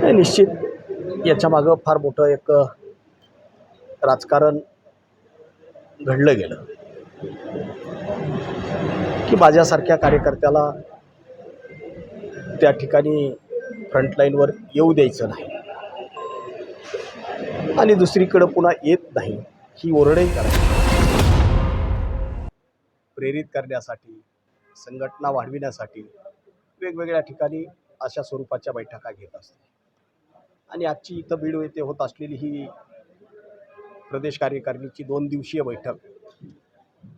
नाही निश्चित याच्यामागं फार मोठं एक राजकारण घडलं गेलं. की माझ्यासारख्या कार्यकर्त्याला त्या ठिकाणी फ्रंटलाईनवर येऊ द्यायचं नाही. आणि दुसरीकडं पुन्हा येत नाही ही ओरडही करायची प्रेरित करण्यासाठी संघटना वाढविण्यासाठी वेगवेगळ्या ठिकाणी अशा स्वरूपाच्या बैठका घेत असते. आणि आजची इथं बीड येथे होत असलेली ही प्रदेश कार्यकारिणीची दोन दिवसीय बैठक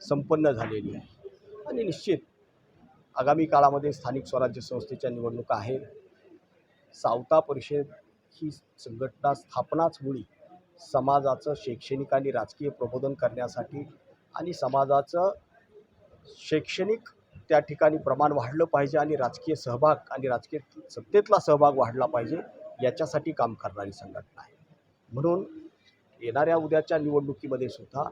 संपन्न झालेली आहे. आणि निश्चित आगामी काळामध्ये स्थानिक स्वराज्य संस्थेच्या निवडणुका आहेत सावता परिषद ही संघटना स्थापनाच मुळी समाजाचं शैक्षणिक आणि राजकीय प्रबोधन करण्यासाठी आणि समाजाचं शैक्षणिक त्या ठिकाणी प्रमाण वाढलं पाहिजे आणि राजकीय सहभाग आणि राजकीय सत्तेतला सहभाग वाढला पाहिजे. याच्यासाठी काम करणारी संघटना आहे. म्हणून येणाऱ्या उद्याच्या निवडणुकीमध्ये सुद्धा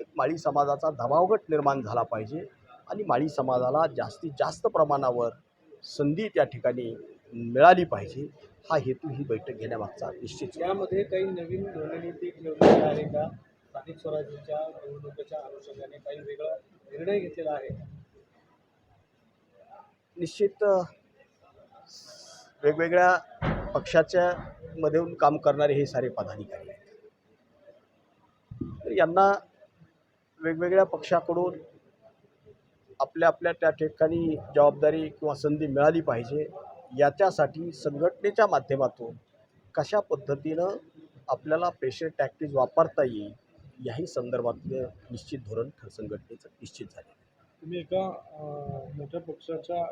एक माळी समाजाचा दबावगट निर्माण झाला पाहिजे आणि माळी समाजाला जास्तीत जास्त प्रमाणावर संधी त्या ठिकाणी मिळाली पाहिजे हा हेतू ही बैठक घेण्यामागचा निश्चित. यामध्ये काही नवीन रणनीती ठेवलेली आहे का? स्थानिक स्वराज्याच्या निवडणुकीच्या अनुषंगाने काही वेगळा निर्णय घेतलेला आहे. निश्चित वेगवेगळ्या पक्षाच्या मधून काम करणारे हे सारे पदाधिकारी आहेत. तर यांना वेगवेगळ्या पक्षाकडून आपल्या आपल्या त्या ठिकाणी जबाबदारी किंवा संधी मिळाली पाहिजे याच्यासाठी संघटनेच्या माध्यमातून कशा पद्धतीनं आपल्याला प्रेशर टॅक्टिस वापरता येईल याही संदर्भातलं निश्चित धोरण संघटनेचं निश्चित झाले तुम्ही एका मोठ्या पक्षाच्या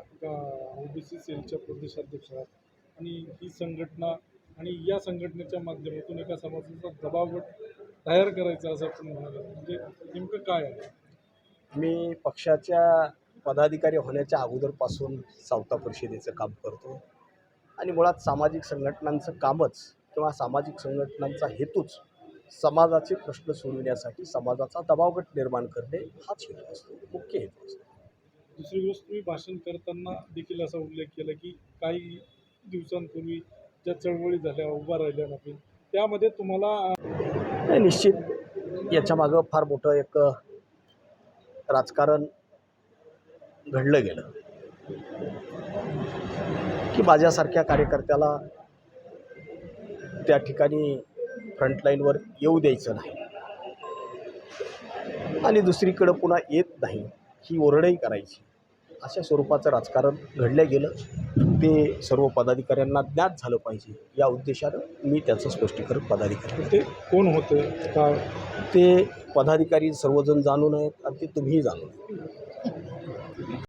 ओबीसी सेलच्या प्रदेशाध्यक्ष आहात. आणि ही संघटना आणि या संघटनेच्या माध्यमातून एका समाजाचा दबावगट तयार करायचा असं आपण म्हणाला. म्हणजे नेमकं काय आहे? मी पक्षाच्या पदाधिकारी होण्याच्या अगोदरपासून सावता परिषदेचं काम करतो. आणि मुळात सामाजिक संघटनांचं कामच किंवा सामाजिक संघटनांचा हेतूच समाजाचे प्रश्न सोडविण्यासाठी समाजाचा दबावगट निर्माण करणे हाच हेतू असतो मुख्य हेतू असतो. दुसरी गोष्ट तुम्ही भाषण करताना देखील असा उल्लेख केला की काही दिवसांपूर्वी ज्या चळवळी झाल्या उभा राहिल्या नाही त्यामध्ये तुम्हाला निश्चित निश्चित याच्यामागं फार मोठं एक राजकारण घडलं गेलं. की माझ्यासारख्या कार्यकर्त्याला त्या ठिकाणी फ्रंटलाईनवर येऊ द्यायचं नाही. आणि दुसरीकडं पुन्हा येत नाही ही ओरडही करायची. अशा स्वरूपाचं राजकारण घडलं गेलं. ते सर्व पदाधिकाऱ्यांना ज्ञात झालं पाहिजे या उद्देशानं मी त्याचं स्पष्टीकरण पदाधिकारी ते कोण होते काय ते पदाधिकारी सर्वजण जाणून आहेत आणि ते तुम्हीही जाणून.